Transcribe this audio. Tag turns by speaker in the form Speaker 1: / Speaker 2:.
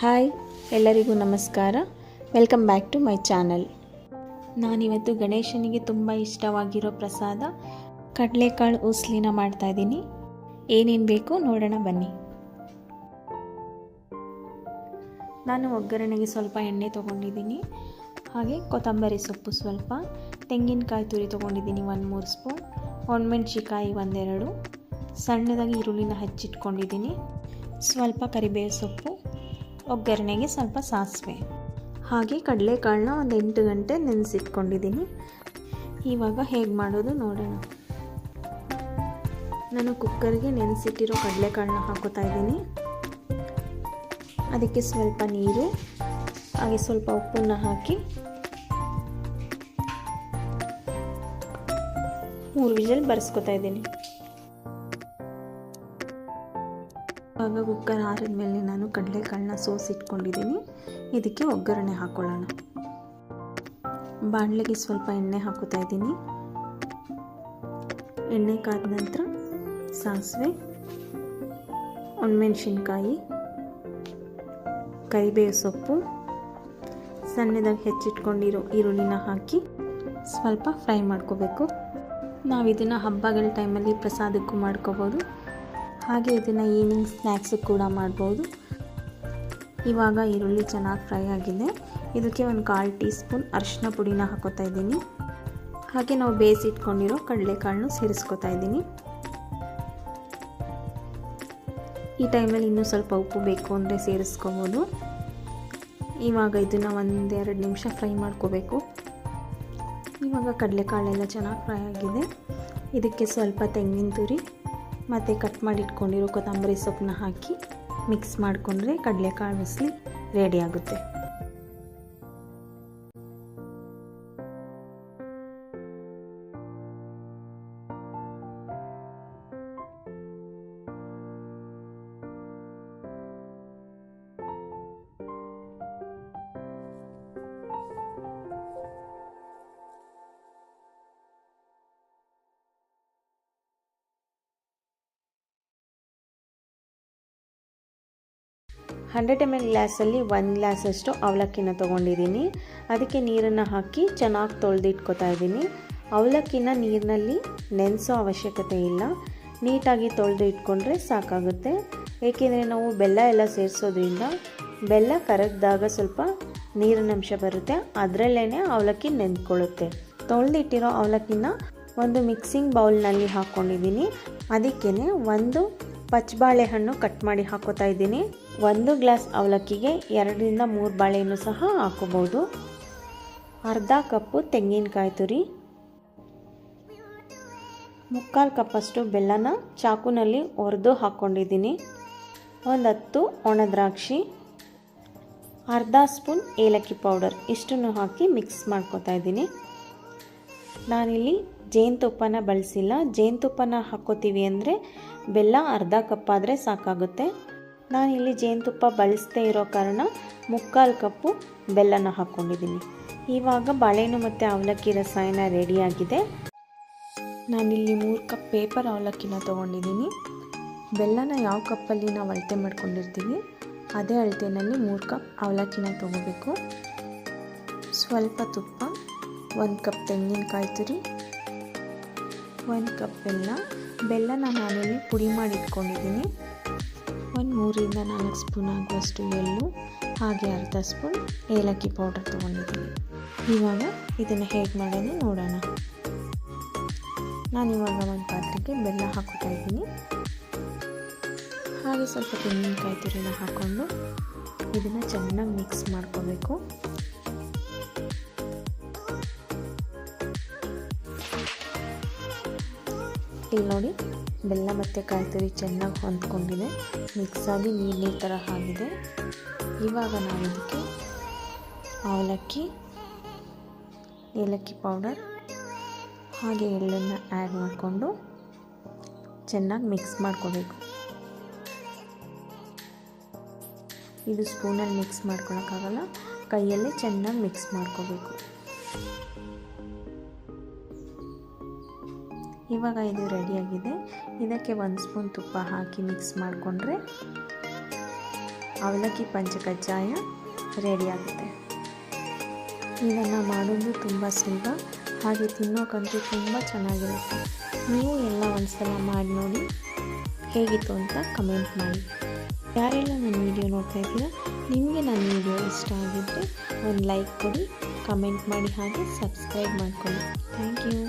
Speaker 1: Hi, ಎಲ್ಲರಿಗೂ ನಮಸ್ಕಾರ. Welcome back to my channel ನಾನಿವತ್ತು ಗಣೇಶನಿಗೆ ತುಂಬ ಇಷ್ಟವಾಗಿರೋ ಪ್ರಸಾದ ಕಡಲೆಕಾಳು ಉಸ್ಲಿನ ಮಾಡ್ತಾ ಇದ್ದೀನಿ. ಏನೇನು ಬೇಕು ನೋಡೋಣ ಬನ್ನಿ. ನಾನು ಒಗ್ಗರಣೆಗೆ ಸ್ವಲ್ಪ ಎಣ್ಣೆ ತೊಗೊಂಡಿದ್ದೀನಿ. ಹಾಗೆ ಕೊತ್ತಂಬರಿ ಸೊಪ್ಪು ಸ್ವಲ್ಪ, ತೆಂಗಿನಕಾಯಿ ತುರಿ ತೊಗೊಂಡಿದ್ದೀನಿ ಒಂದು ಮೂರು ಸ್ಪೂನ್ ಒಣಮೆಣ್ಸಿಕಾಯಿ ಒಂದೆರಡು, ಸಣ್ಣದಾಗಿ ಈರುಳ್ಳಿನ ಹಚ್ಚಿಟ್ಕೊಂಡಿದ್ದೀನಿ. ಸ್ವಲ್ಪ ಕರಿಬೇವು ಸೊಪ್ಪು ಒಗ್ಗರಣೆಗೆ ಸ್ವಲ್ಪ ಸಾಸಿವೆ. ಹಾಗೆ ಕಡಲೆಕಾಳನ್ನ ಒಂದು ಎಂಟು ಗಂಟೆ ನೆನೆಸಿಟ್ಕೊಂಡಿದ್ದೀನಿ. ಇವಾಗ ಹೇಗೆ ಮಾಡೋದು ನೋಡೋಣ. ನಾನು ಕುಕ್ಕರ್ಗೆ ನೆನೆಸಿಟ್ಟಿರೋ ಕಡಲೆಕಾಳನ್ನ ಹಾಕೋತಾ ಇದ್ದೀನಿ. ಅದಕ್ಕೆ ಸ್ವಲ್ಪ ನೀರು, ಹಾಗೆ ಸ್ವಲ್ಪ ಉಪ್ಪನ್ನು ಹಾಕಿ. ಮೂರು ವಿಜಲ್ ಬರೆಸ್ಕೊತಾ ಇದ್ದೀನಿ. ಆಗ ಕುಕ್ಕರ್ ಆರಿದ್ಮೇಲೆ ನಾನು ಕಡಲೆಕಾಳನ್ನ ಸೋಸಿಟ್ಕೊಂಡಿದ್ದೀನಿ. ಇದಕ್ಕೆ ಒಗ್ಗರಣೆ ಹಾಕೊಳ್ಳೋಣ. ಬಾಣಲೆಗೆ ಸ್ವಲ್ಪ ಎಣ್ಣೆ ಹಾಕೋತಾ ಇದ್ದೀನಿ. ಎಣ್ಣೆ ಕಾದ ನಂತರ ಸಾಸಿವೆ, ಒಣಮೆಣ್ಸಿನ್ಕಾಯಿ, ಕರಿಬೇವು ಸೊಪ್ಪು, ಸಣ್ಣದಾಗಿ ಹೆಚ್ಚಿಟ್ಕೊಂಡಿರೋ ಈರುಳ್ಳಿನ ಹಾಕಿ ಸ್ವಲ್ಪ ಫ್ರೈ ಮಾಡ್ಕೋಬೇಕು. ನಾವು ಇದನ್ನು ಹಬ್ಬಗಳ ಟೈಮಲ್ಲಿ ಪ್ರಸಾದಕ್ಕೂ ಮಾಡ್ಕೋಬೋದು. ಹಾಗೆ ಇದನ್ನು ಈವ್ನಿಂಗ್ ಸ್ನ್ಯಾಕ್ಸು ಕೂಡ ಮಾಡ್ಬೋದು. ಇವಾಗ ಈರುಳ್ಳಿ ಚೆನ್ನಾಗಿ ಫ್ರೈ ಆಗಿದೆ. ಇದಕ್ಕೆ ಒಂದು ಕಾಲು ಟೀ ಸ್ಪೂನ್ ಅರಿಶಿನ ಪುಡಿನ ಹಾಕೋತಾ ಇದ್ದೀನಿ. ಹಾಗೆ ನಾವು ಬೇಯಿಸಿಟ್ಕೊಂಡಿರೋ ಕಡಲೆಕಾಳನ್ನು ಸೇರಿಸ್ಕೊತಾ ಇದ್ದೀನಿ. ಈ ಟೈಮಲ್ಲಿ ಇನ್ನೂ ಸ್ವಲ್ಪ ಉಪ್ಪು ಬೇಕು ಅಂದರೆ ಸೇರಿಸ್ಕೋಬೋದು. ಇವಾಗ ಇದನ್ನು ಒಂದೆರಡು ನಿಮಿಷ ಫ್ರೈ ಮಾಡ್ಕೋಬೇಕು. ಇವಾಗ ಕಡಲೆಕಾಳೆಲ್ಲ ಚೆನ್ನಾಗಿ ಫ್ರೈ ಆಗಿದೆ. ಇದಕ್ಕೆ ಸ್ವಲ್ಪ ತೆಂಗಿನ ತುರಿ ಮತ್ತು ಕಟ್ ಮಾಡಿ ಇಟ್ಕೊಂಡಿರೋ ಕೊತ್ತಂಬರಿ ಸೊಪ್ಪನ್ನ ಹಾಕಿ ಮಿಕ್ಸ್ ಮಾಡಿಕೊಂಡ್ರೆ ಕಡಲೆಕಾಳು ಉಸ್ಲಿ ರೆಡಿ ಆಗುತ್ತೆ. ಹಂಡ್ರೆಡ್ ಎಂ ಎಲ್ ಗ್ಲಾಸಲ್ಲಿ ಒಂದು ಗ್ಲಾಸಷ್ಟು ಅವಲಕ್ಕಿನ ತೊಗೊಂಡಿದ್ದೀನಿ. ಅದಕ್ಕೆ ನೀರನ್ನು ಹಾಕಿ ಚೆನ್ನಾಗಿ ತೊಳೆದಿಟ್ಕೋತಾ ಇದ್ದೀನಿ. ಅವಲಕ್ಕಿನ ನೀರಿನಲ್ಲಿ ನೆನೆಸೋ ಅವಶ್ಯಕತೆ ಇಲ್ಲ. ನೀಟಾಗಿ ತೊಳೆದು ಇಟ್ಕೊಂಡ್ರೆ ಸಾಕಾಗುತ್ತೆ. ಏಕೆಂದರೆ ನಾವು ಬೆಲ್ಲ ಎಲ್ಲ ಸೇರಿಸೋದ್ರಿಂದ ಬೆಲ್ಲ ಕರಗಿದಾಗ ಸ್ವಲ್ಪ ನೀರಿನ ಅಂಶ ಬರುತ್ತೆ. ಅದರಲ್ಲೇ ಅವಲಕ್ಕಿ ನೆಂದ್ಕೊಳ್ಳುತ್ತೆ ತೊಳೆದಿಟ್ಟಿರೋ ಅವಲಕ್ಕಿನ ಒಂದು ಮಿಕ್ಸಿಂಗ್ ಬೌಲ್ನಲ್ಲಿ ಹಾಕ್ಕೊಂಡಿದ್ದೀನಿ. ಅದಕ್ಕೇ ಒಂದು ಪಚ್ಚಬಾಳೆಹಣ್ಣು ಕಟ್ ಮಾಡಿ ಹಾಕೋತಾ ಇದ್ದೀನಿ. ಒಂದು ಗ್ಲಾಸ್ ಅವಲಕ್ಕಿಗೆ ಎರಡರಿಂದ ಮೂರು ಬಾಳೆಹಣ್ಣು ಸಹ ಹಾಕೋಬೋದು ಅರ್ಧ ಕಪ್ಪು ತೆಂಗಿನಕಾಯಿ ತುರಿ, ಮುಕ್ಕಾಲು ಕಪ್ಪಷ್ಟು ಬೆಲ್ಲನ ಚಾಕುನಲ್ಲಿ ಒರೆದು ಹಾಕ್ಕೊಂಡಿದ್ದೀನಿ ಒಂದು ಹತ್ತು ಒಣ ದ್ರಾಕ್ಷಿ, ಅರ್ಧ ಸ್ಪೂನ್ ಏಲಕ್ಕಿ ಪೌಡರ್ ಇಷ್ಟನ್ನು ಹಾಕಿ ಮಿಕ್ಸ್ ಮಾಡ್ಕೊತಾ ಇದ್ದೀನಿ. ನಾನಿಲ್ಲಿ ಜೇನುತುಪ್ಪನ ಬಳಸಿಲ್ಲ. ಜೇನುತುಪ್ಪನ ಹಾಕ್ಕೋತೀವಿ ಅಂದರೆ ಬೆಲ್ಲ ಅರ್ಧ ಕಪ್ಪಾದರೆ ಸಾಕಾಗುತ್ತೆ. ನಾನಿಲ್ಲಿ ಜೇನುತುಪ್ಪ ಬಳಸದೇ ಇರೋ ಕಾರಣ ಮುಕ್ಕಾಲು ಕಪ್ಪು ಬೆಲ್ಲನ ಹಾಕ್ಕೊಂಡಿದ್ದೀನಿ. ಇವಾಗ ಬಾಳೆಹಣ್ಣು ಮತ್ತು ಅವಲಕ್ಕಿ ರಸಾಯನ ರೆಡಿಯಾಗಿದೆ. ನಾನಿಲ್ಲಿ ಮೂರು ಕಪ್ ಪೇಪರ್ ಅವಲಕ್ಕಿನ ತೊಗೊಂಡಿದ್ದೀನಿ. ಬೆಲ್ಲನ ಯಾವ ಕಪ್ಪಲ್ಲಿ ನಾವು ಅಳತೆ ಮಾಡ್ಕೊಂಡಿರ್ತೀವಿ, ಅದೇ ಅಳತೆಯಲ್ಲಿ ಮೂರು ಕಪ್ ಅವಲಕ್ಕಿನ ತೊಗೋಬೇಕು. ಸ್ವಲ್ಪ ತುಪ್ಪ, ಒಂದು ಕಪ್ ತೆಂಗಿನಕಾಯಿ ತುರಿ, ಒಂದು ಕಪ್ ಬೆಲ್ಲ. ಬೆಲ್ಲನ ನಾನಿಲ್ಲಿ ಪುಡಿ ಮಾಡಿ ಇಟ್ಕೊಂಡಿದ್ದೀನಿ. ಒಂದು ಮೂರಿಂದ ನಾಲ್ಕು ಸ್ಪೂನ್ ಆಗುವಷ್ಟು ಎಳ್ಳು, ಹಾಗೆ ಅರ್ಧ ಸ್ಪೂನ್ ಏಲಕ್ಕಿ ಪೌಡರ್ ತೊಗೊಂಡಿದ್ದೀನಿ. ಇವಾಗ ಇದನ್ನು ಹೇಗೆ ಮಾಡೋದು ನೋಡೋಣ. ನಾನು ಇವಾಗ ಒಂದು ಪಾತ್ರೆಗೆ ಬೆಲ್ಲ ಹಾಕೋತಾ ಇದ್ದೀನಿ. ಹಾಗೆ ಸ್ವಲ್ಪ ತೆಂಗಿನಕಾಯಿ ತುರಿನ ಹಾಕ್ಕೊಂಡು ಇದನ್ನು ಚೆನ್ನಾಗಿ ಮಿಕ್ಸ್ ಮಾಡ್ಕೋಬೇಕು. ಇಲ್ಲಿ ನೋಡಿ ಬೆಲ್ಲ ಮತ್ತು ಕಾಯಿ ತುರಿ ಚೆನ್ನಾಗಿ ಹೊಂದ್ಕೊಂಡಿದೆ. ಮಿಕ್ಸಾಗಿ ನೀರು ನೀರು ಥರ ಆಗಿದೆ. ಇವಾಗ ನಾವು ಇದಕ್ಕೆ ಅವಲಕ್ಕಿ, ಏಲಕ್ಕಿ ಪೌಡರ್ ಹಾಗೆ ಎಳ್ಳನ್ನು ಆ್ಯಡ್ ಮಾಡಿಕೊಂಡು ಚೆನ್ನಾಗಿ ಮಿಕ್ಸ್ ಮಾಡ್ಕೋಬೇಕು. ಇದು ಸ್ಪೂನಲ್ಲಿ ಮಿಕ್ಸ್ ಮಾಡ್ಕೊಳಕ್ಕಾಗಲ್ಲ ಕೈಯಲ್ಲೇ ಚೆನ್ನಾಗಿ ಮಿಕ್ಸ್ ಮಾಡ್ಕೋಬೇಕು. ಇವಾಗ ಇದು ರೆಡಿಯಾಗಿದೆ. ಇದಕ್ಕೆ ಒಂದು ಸ್ಪೂನ್ ತುಪ್ಪ ಹಾಕಿ ಮಿಕ್ಸ್ ಮಾಡಿಕೊಂಡ್ರೆ ಅವಲಕ್ಕಿ ಪಂಚಕಜ್ಜಾಯ ರೆಡಿಯಾಗುತ್ತೆ. ಇದನ್ನು ಮಾಡೋದು ತುಂಬ ಸುಲಭ. ಹಾಗೆ ತಿನ್ನೋಕ್ಕಂತೂ ತುಂಬ ಚೆನ್ನಾಗಿರುತ್ತೆ. ನೀವು ಎಲ್ಲ ಒಂದ್ಸಲ ಮಾಡಿ ನೋಡಿ ಹೇಗಿತ್ತು ಅಂತ ಕಮೆಂಟ್ ಮಾಡಿ. ಯಾರೆಲ್ಲ ನನ್ನ ವಿಡಿಯೋ ನೋಡ್ತಾ ಇದ್ದೀರಾ, ನಿಮಗೆ ನನ್ನ ವಿಡಿಯೋ ಇಷ್ಟ ಆಗಿದ್ದರೆ ಒಂದು ಲೈಕ್ ಕೊಡಿ, ಕಮೆಂಟ್ ಮಾಡಿ ಹಾಗೆ ಸಬ್ಸ್ಕ್ರೈಬ್ ಮಾಡ್ಕೊಳ್ಳಿ. Thank you.